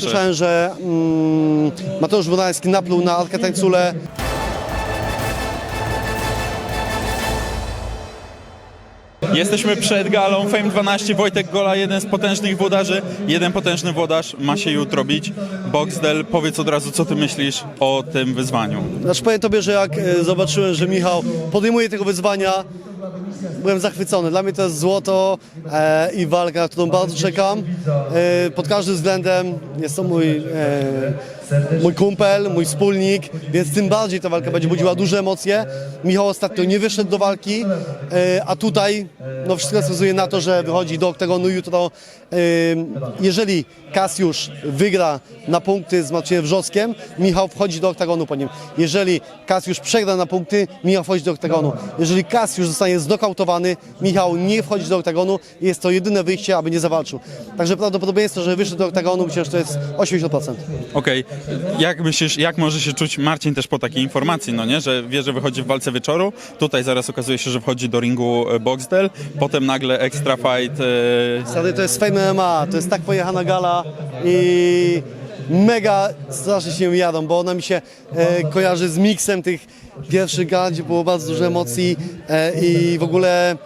Słyszałem, że mm, Mateusz Bodański napluł na Alkę Tańculę. Jesteśmy przed galą Fame 12, Wojtek Gola, jeden z potężnych włodarzy, jeden potężny włodarz ma się jutro bić. Boxdel, powiedz od razu, co ty myślisz o tym wyzwaniu. Znaczy powiem Tobie, że jak e, zobaczyłem, że Michał podejmuje tego wyzwania, byłem zachwycony. Dla mnie to jest złoto e, i walka, na którą bardzo czekam. E, pod każdym względem jest to mój, e, mój kumpel, mój wspólnik, więc tym bardziej ta walka będzie budziła duże emocje. Michał ostatnio nie wyszedł do walki, e, a tutaj no, wszystko wskazuje na to, że wychodzi do oktagonu jutro. E, jeżeli Kasiusz wygra na punkty z Maciejem Wrzoskiem, Michał wchodzi do oktagonu po nim. Jeżeli Kasiusz przegra na punkty, Michał wchodzi do oktagonu. Jeżeli Kasiusz zostanie znokautowany, Michał nie wchodzi do oktagonu. I jest to jedyne wyjście, aby nie zawalczył. Także prawdopodobieństwo, że wyszedł do oktagonu, myślę, że to jest 80%. Okej, jak myślisz, jak może się czuć Marcin też po takiej informacji, no nie, że wie, że wychodzi w walce wieczoru, tutaj zaraz okazuje się, że wchodzi do ringu e, Boxdel, potem nagle extra fight, e, Stary, to jest Fame MMA, to jest tak pojechana gala i mega strasznie się jadą, bo ona mi się e, kojarzy z miksem tych pierwszych gal, gdzie było bardzo dużo emocji e, i w ogóle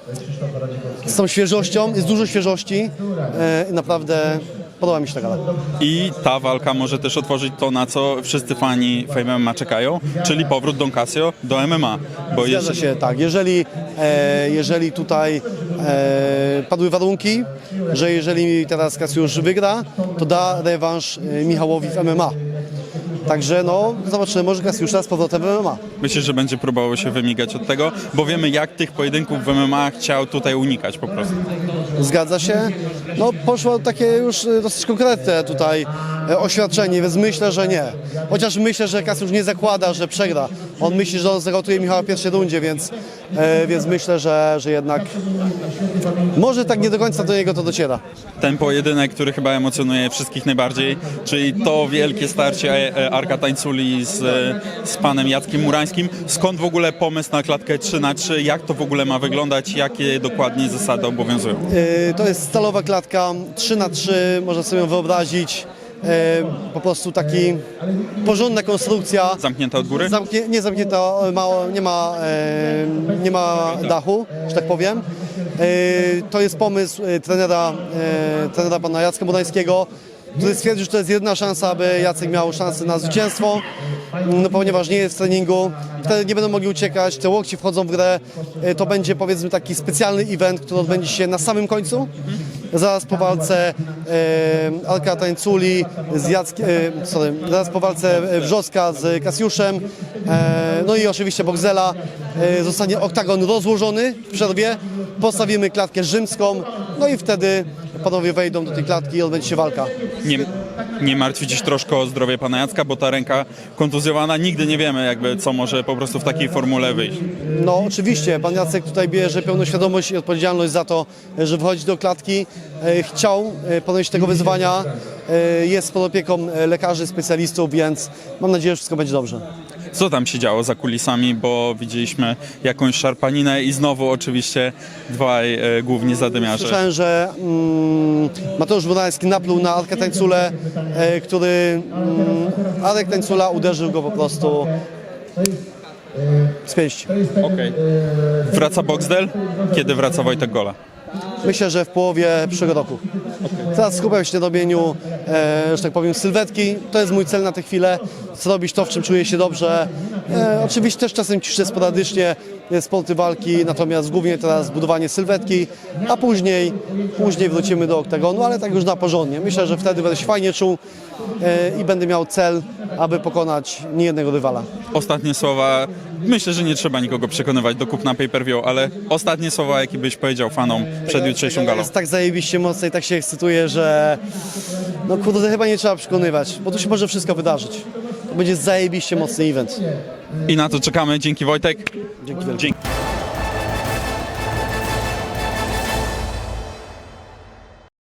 z tą świeżością, jest dużo świeżości e, naprawdę podoba mi się ta gala. i ta walka może też otworzyć to, na co wszyscy fani Fame MMA czekają, czyli powrót Don Casio do MMA, bo Zgadza jeśli, się, tak. Jeżeli, e, jeżeli tutaj e, padły warunki, że jeżeli teraz Kasiusz wygra, to da rewanż e, Michałowi w MMA. Także no, zobaczymy, może Kasiusz z powrotem w MMA. myślę, że będzie próbował się wymigać od tego, bo wiemy jak tych pojedynków w MMA chciał tutaj unikać po prostu. Zgadza się. No, poszło takie już e, dosyć konkretne tutaj e, oświadczenie, więc myślę, że nie. Chociaż myślę, że Kasiusz nie zakłada, że przegra. On myśli, że on zagotuje Michała w pierwszej rundzie, więc, e, więc myślę, że, że jednak może tak nie do końca do niego to dociera. ten pojedynek, który chyba emocjonuje wszystkich najbardziej, czyli to wielkie starcie e, Arka Tańculi z, z panem Jackiem Murańskim. Skąd w ogóle pomysł na klatkę 3 na 3 Jak to w ogóle ma wyglądać? Jakie dokładnie zasady obowiązują? E, To jest stalowa klatka 3 na 3 można sobie ją wyobrazić. E, Po prostu taki porządna konstrukcja. Zamknięta od góry? Zamknie, nie zamknięta, mało, nie, ma, e, nie ma dachu, że tak powiem. E, To jest pomysł trenera, e, trenera pana Jacka Bodańskiego, który stwierdził, że to jest jedna szansa, aby Jacek miał szansę na zwycięstwo, no, ponieważ nie jest w treningu, wtedy nie będą mogli uciekać, te łokci wchodzą w grę, E, to będzie powiedzmy taki specjalny event, który odbędzie się na samym końcu, zaraz po walce e, Alka Tańculi z Jackiem, e, sorry, zaraz po walce Wrzoska z Kasiuszem, e, no i oczywiście Boxela, e, zostanie oktagon rozłożony w przerwie, postawimy klatkę rzymską, no i wtedy panowie wejdą do tej klatki i odbędzie się walka. Nie, nie martwi dziś troszkę o zdrowie pana Jacka, bo ta ręka kontuzjowana, nigdy nie wiemy jakby co może po prostu w takiej formule wyjść. No oczywiście, pan Jacek tutaj bierze pełną świadomość i odpowiedzialność za to, że wchodzi do klatki. E, Chciał e, podjąć tego wyzwania, E, jest pod opieką lekarzy, specjalistów, więc mam nadzieję, że wszystko będzie dobrze. Co tam się działo za kulisami, bo widzieliśmy jakąś szarpaninę i znowu oczywiście dwaj e, głównie zadymiarze. Słyszałem, że mm, Mateusz Bodański napluł na Alkę Tańculę, e, który mm, Alek Tańcula uderzył go po prostu z pięści. Okej. Wraca Boxdel? Kiedy wraca Wojtek Gola? Myślę, że w połowie przyszłego roku. Teraz skupiam się na robieniu, e, że tak powiem, sylwetki. To jest mój cel na tę chwilę. Zrobić to, w czym czuję się dobrze. E, oczywiście też czasem ćwiczę sporadycznie e, sporty walki, natomiast głównie teraz budowanie sylwetki, a później, później wrócimy do oktagonu, ale tak już na porządnie. Myślę, że wtedy będę się fajnie czuł e, i będę miał cel, aby pokonać niejednego rywala. Ostatnie słowa, myślę, że nie trzeba nikogo przekonywać do kupna pay-per-view, ale ostatnie słowa, jakie byś powiedział fanom przed jutrzejszą galą. Jest tak zajebiście mocno i tak się że no kurde, chyba nie trzeba przekonywać, bo tu się może wszystko wydarzyć. To będzie zajebiście mocny event. I na to czekamy. Dzięki Wojtek. Dzięki wielkie. Dzięki.